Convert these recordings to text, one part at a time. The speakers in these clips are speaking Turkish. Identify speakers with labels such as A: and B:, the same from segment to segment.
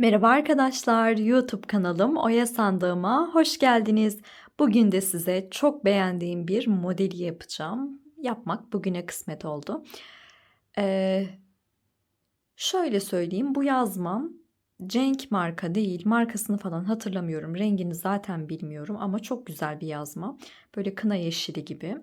A: Merhaba arkadaşlar, YouTube kanalım Oya Sandığıma hoş geldiniz. Bugün de size çok beğendiğim bir modeli yapacağım. Yapmak bugüne kısmet oldu. Ee, şöyle söyleyeyim, bu yazmam Cenk marka değil, markasını falan hatırlamıyorum. Rengini zaten bilmiyorum ama çok güzel bir yazma. Böyle kına yeşili gibi.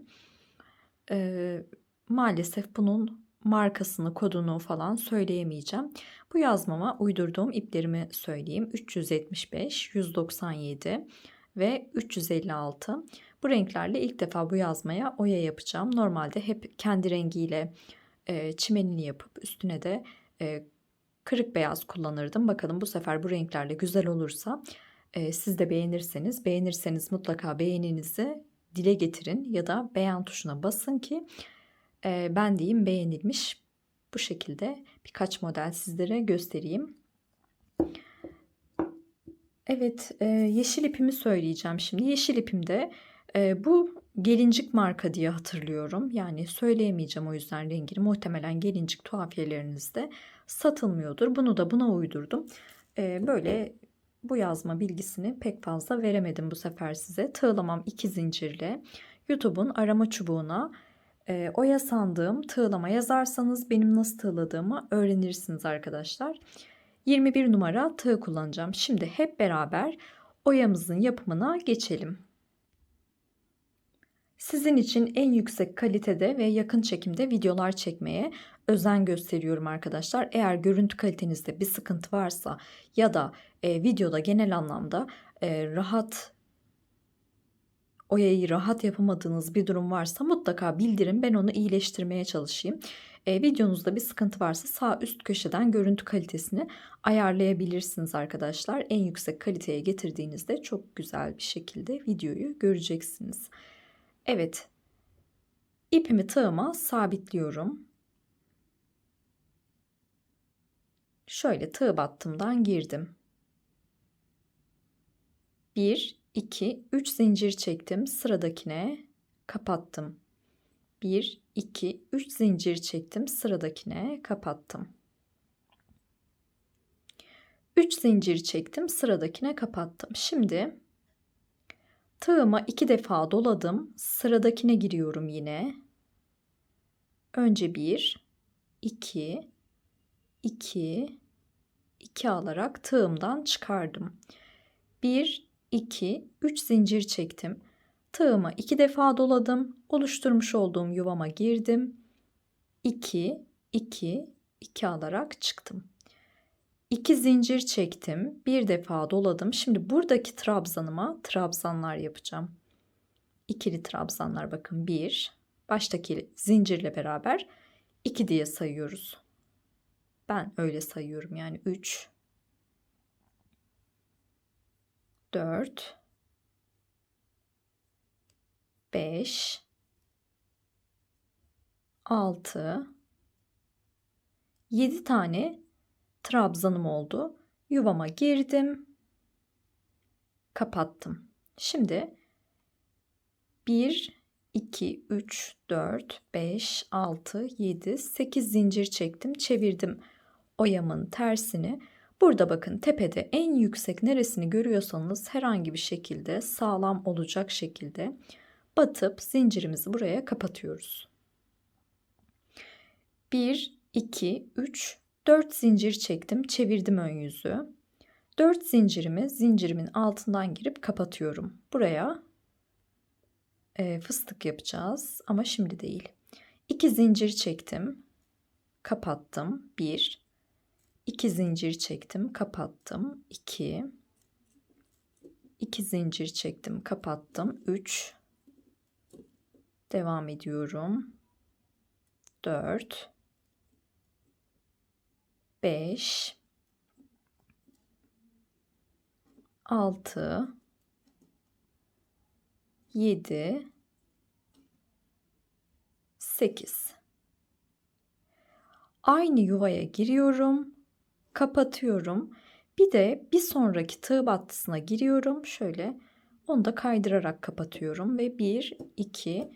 A: Ee, maalesef bunun markasını, kodunu falan söyleyemeyeceğim. Bu yazmama uydurduğum iplerimi söyleyeyim. 375, 197 ve 356. Bu renklerle ilk defa bu yazmaya oya yapacağım. Normalde hep kendi rengiyle e, çimenini yapıp üstüne de e, kırık beyaz kullanırdım. Bakalım bu sefer bu renklerle güzel olursa e, siz de beğenirseniz, beğenirseniz mutlaka beğeninizi dile getirin ya da beğen tuşuna basın ki e, ben diyeyim beğenilmiş. Bu şekilde birkaç model sizlere göstereyim. Evet, e, yeşil ipimi söyleyeceğim şimdi. Yeşil ipimde e, bu gelincik marka diye hatırlıyorum. Yani söyleyemeyeceğim o yüzden rengini. Muhtemelen gelincik tuhafiyelerinizde satılmıyordur. Bunu da buna uydurdum. E, böyle bu yazma bilgisini pek fazla veremedim bu sefer size. Tığlamam iki zincirle YouTube'un arama çubuğuna e, oya sandığım tığlama yazarsanız benim nasıl tığladığımı öğrenirsiniz arkadaşlar. 21 numara tığ kullanacağım. Şimdi hep beraber oyamızın yapımına geçelim. Sizin için en yüksek kalitede ve yakın çekimde videolar çekmeye özen gösteriyorum arkadaşlar. Eğer görüntü kalitenizde bir sıkıntı varsa ya da e, videoda genel anlamda e, rahat oyayı rahat yapamadığınız bir durum varsa mutlaka bildirin. Ben onu iyileştirmeye çalışayım. E, videonuzda bir sıkıntı varsa sağ üst köşeden görüntü kalitesini ayarlayabilirsiniz arkadaşlar. En yüksek kaliteye getirdiğinizde çok güzel bir şekilde videoyu göreceksiniz. Evet. İpimi tığıma sabitliyorum. Şöyle tığ battımdan girdim. 1 2 3 zincir çektim. Sıradakine kapattım. 1 2 3 zincir çektim. Sıradakine kapattım. 3 zincir çektim. Sıradakine kapattım. Şimdi tığıma 2 defa doladım. Sıradakine giriyorum yine. Önce 1 2 2 2 alarak tığımdan çıkardım. 1 2, 3 zincir çektim. Tığımı 2 defa doladım. Oluşturmuş olduğum yuvama girdim. 2, 2, 2 alarak çıktım. 2 zincir çektim. Bir defa doladım. Şimdi buradaki trabzanıma trabzanlar yapacağım. İkili trabzanlar bakın 1. Baştaki zincirle beraber 2 diye sayıyoruz. Ben öyle sayıyorum yani 3, 4 5 6 7 tane trabzanım oldu. Yuvama girdim. Kapattım. Şimdi 1 2 3 4 5 6 7 8 zincir çektim. Çevirdim oyamın tersini. Burada bakın tepede en yüksek neresini görüyorsanız herhangi bir şekilde sağlam olacak şekilde batıp zincirimizi buraya kapatıyoruz. 1, 2, 3, 4 zincir çektim. Çevirdim ön yüzü. 4 zincirimi zincirimin altından girip kapatıyorum. Buraya e, fıstık yapacağız ama şimdi değil. 2 zincir çektim. Kapattım. 1, 2 zincir çektim, kapattım. 2 2 zincir çektim, kapattım. 3 Devam ediyorum. 4 5 6 7 8 Aynı yuvaya giriyorum kapatıyorum. Bir de bir sonraki tığ battısına giriyorum. Şöyle onu da kaydırarak kapatıyorum ve 1 2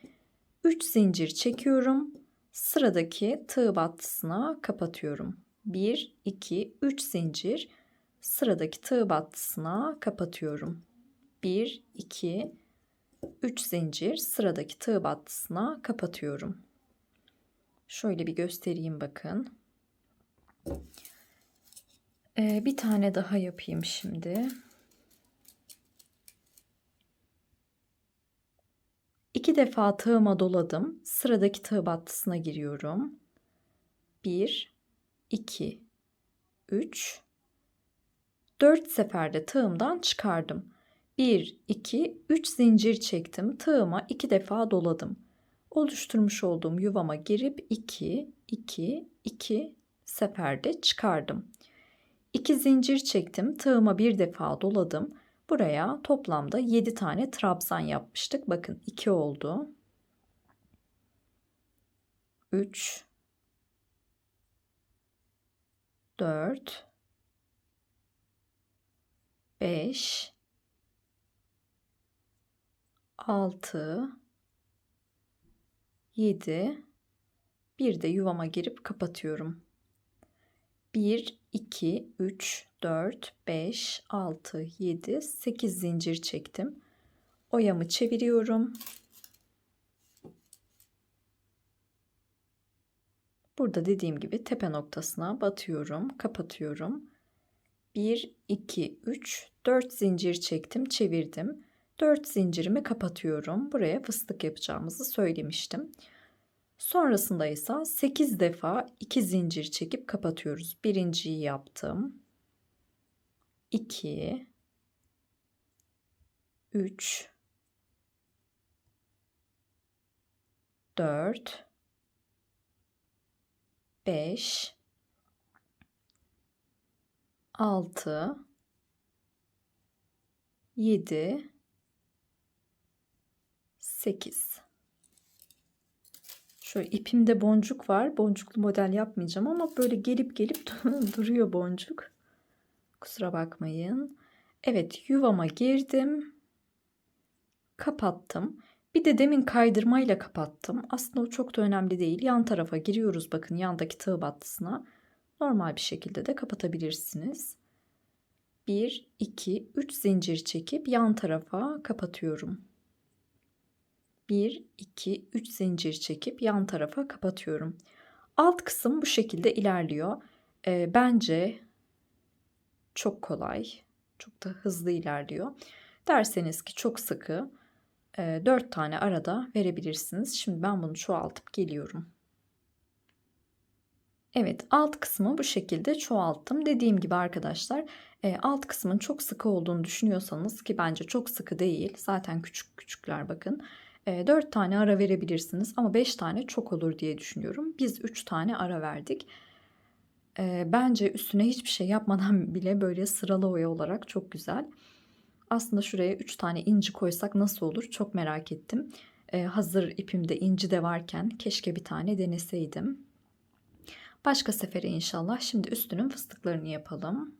A: 3 zincir çekiyorum. Sıradaki tığ battısına kapatıyorum. 1 2 3 zincir. sıradaki tığ battısına kapatıyorum. 1 2 3 zincir sıradaki tığ battısına kapatıyorum. Şöyle bir göstereyim bakın. Ee, bir tane daha yapayım şimdi. İki defa tığıma doladım. Sıradaki tığ battısına giriyorum. 1 2 3 4 seferde tığımdan çıkardım. 1 2 3 zincir çektim. Tığıma 2 defa doladım. Oluşturmuş olduğum yuvama girip 2 2 2 seferde çıkardım. 2 zincir çektim. Tığıma bir defa doladım. Buraya toplamda 7 tane trabzan yapmıştık. Bakın 2 oldu. 3 4 5 6 7 bir de yuvama girip kapatıyorum. 1 2 3 4 5 6 7 8 zincir çektim. Oyamı çeviriyorum. Burada dediğim gibi tepe noktasına batıyorum, kapatıyorum. 1 2 3 4 zincir çektim, çevirdim. 4 zincirimi kapatıyorum. Buraya fıstık yapacağımızı söylemiştim. Sonrasında ise 8 defa 2 zincir çekip kapatıyoruz. Birinciyi yaptım. 2 3 4 5 6 7 8 Şöyle ipimde boncuk var. Boncuklu model yapmayacağım ama böyle gelip gelip duruyor boncuk. Kusura bakmayın. Evet yuvama girdim. Kapattım. Bir de demin kaydırmayla kapattım. Aslında o çok da önemli değil. Yan tarafa giriyoruz bakın yandaki tığ battısına. Normal bir şekilde de kapatabilirsiniz. 1, 2, 3 zincir çekip yan tarafa kapatıyorum. 1, 2, 3 zincir çekip yan tarafa kapatıyorum. Alt kısım bu şekilde ilerliyor. E, bence çok kolay, çok da hızlı ilerliyor. Derseniz ki çok sıkı e, 4 tane arada verebilirsiniz. Şimdi ben bunu çoğaltıp geliyorum. Evet alt kısmı bu şekilde çoğalttım. Dediğim gibi arkadaşlar e, alt kısmın çok sıkı olduğunu düşünüyorsanız ki bence çok sıkı değil. Zaten küçük küçükler bakın. E, 4 tane ara verebilirsiniz ama 5 tane çok olur diye düşünüyorum. Biz 3 tane ara verdik. E, bence üstüne hiçbir şey yapmadan bile böyle sıralı oya olarak çok güzel. Aslında şuraya 3 tane inci koysak nasıl olur çok merak ettim. E, hazır ipimde inci de varken keşke bir tane deneseydim. Başka sefere inşallah. Şimdi üstünün fıstıklarını yapalım.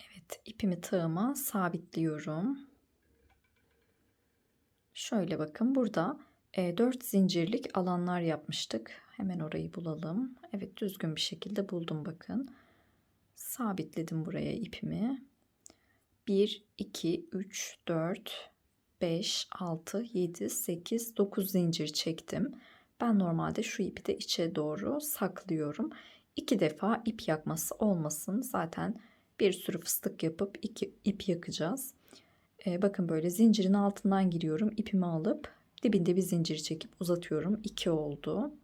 A: Evet ipimi tığıma sabitliyorum. Şöyle bakın burada e, 4 zincirlik alanlar yapmıştık. Hemen orayı bulalım. Evet düzgün bir şekilde buldum bakın. Sabitledim buraya ipimi. 1, 2, 3, 4, 5, 6, 7, 8, 9 zincir çektim. Ben normalde şu ipi de içe doğru saklıyorum. İki defa ip yakması olmasın. Zaten bir sürü fıstık yapıp iki ip yakacağız. Ee, bakın böyle zincirin altından giriyorum. ipimi alıp dibinde bir zincir çekip uzatıyorum. 2 oldu.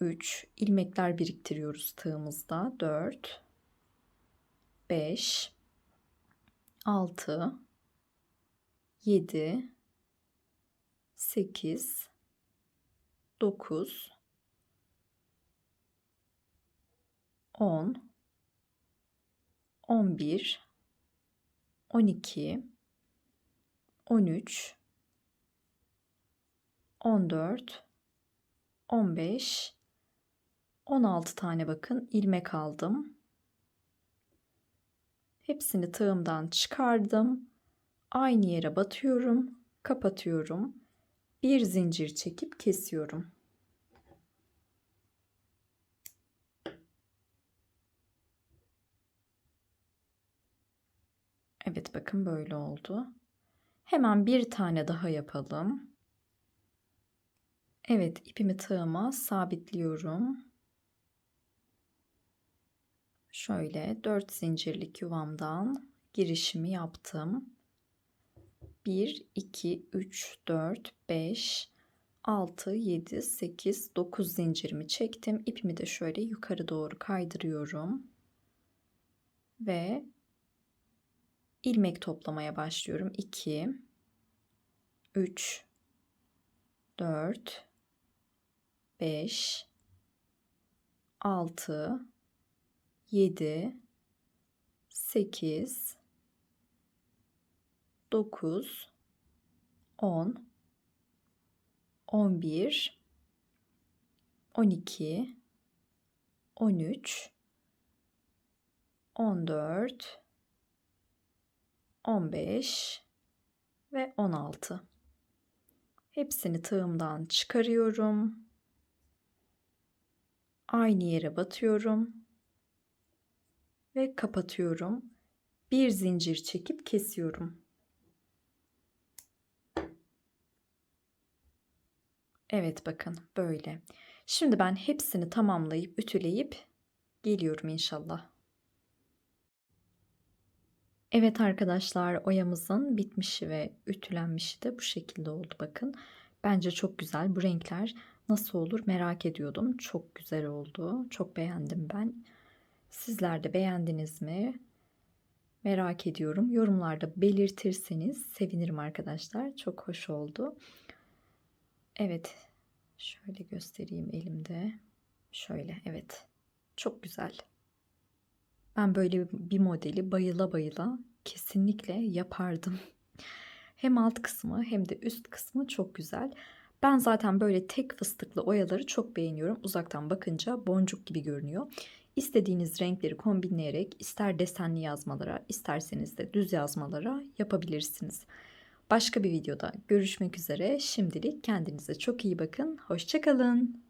A: 3 ilmekler biriktiriyoruz tığımızda. 4 5 6 7 8 9 10 11 12 13 14 15 16 tane bakın ilmek aldım. Hepsini tığımdan çıkardım. Aynı yere batıyorum, kapatıyorum bir zincir çekip kesiyorum. Evet bakın böyle oldu. Hemen bir tane daha yapalım. Evet ipimi tığıma sabitliyorum. Şöyle 4 zincirlik yuvamdan girişimi yaptım. 1, 2, 3, 4, 5, 6, 7, 8, 9 zincirimi çektim. İpimi de şöyle yukarı doğru kaydırıyorum. Ve ilmek toplamaya başlıyorum. 2, 3, 4, 5, 6, 7, 8, 9, 10, 11, 12, 13, 14, 15 ve 16. Hepsini tığımdan çıkarıyorum. Aynı yere batıyorum ve kapatıyorum. Bir zincir çekip kesiyorum. Evet bakın böyle. Şimdi ben hepsini tamamlayıp ütüleyip geliyorum inşallah. Evet arkadaşlar oyamızın bitmişi ve ütülenmişi de bu şekilde oldu bakın. Bence çok güzel. Bu renkler nasıl olur merak ediyordum. Çok güzel oldu. Çok beğendim ben. Sizler de beğendiniz mi? Merak ediyorum. Yorumlarda belirtirseniz sevinirim arkadaşlar. Çok hoş oldu. Evet. Şöyle göstereyim elimde. Şöyle evet. Çok güzel. Ben böyle bir modeli bayıla bayıla kesinlikle yapardım. Hem alt kısmı hem de üst kısmı çok güzel. Ben zaten böyle tek fıstıklı oyaları çok beğeniyorum. Uzaktan bakınca boncuk gibi görünüyor. İstediğiniz renkleri kombinleyerek ister desenli yazmalara isterseniz de düz yazmalara yapabilirsiniz. Başka bir videoda görüşmek üzere. Şimdilik kendinize çok iyi bakın. Hoşçakalın.